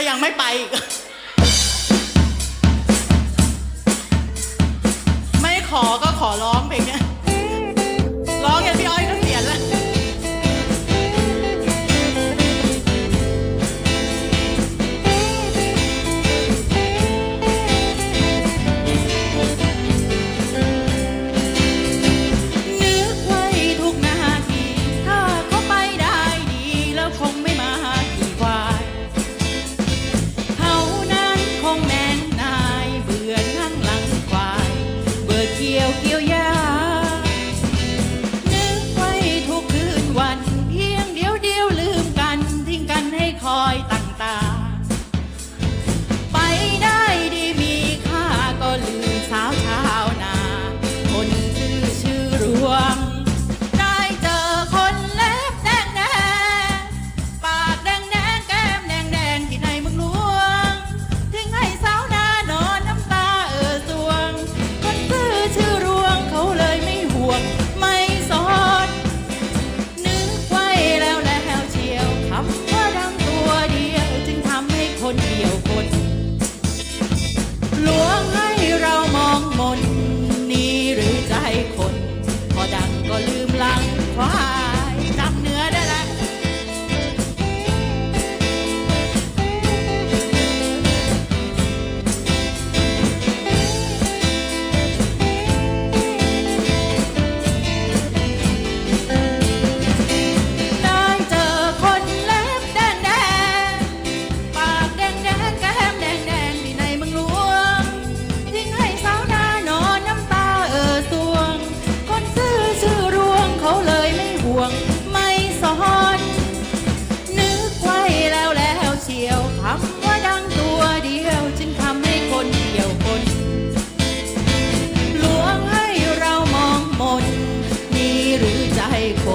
ก็ยังไม่ไป Eu é o que eu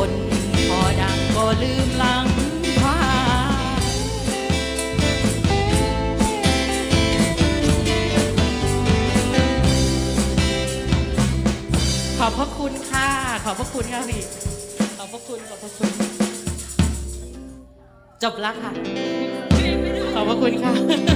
น พอดังก็ลืมหลังควาขอบพระคุณค่ะ ขอบพระคุณค่ะพี่ ขอบพระคุณ ขอบพระคุณ จบแล้วค่ะ ขอบพระคุณค่ะ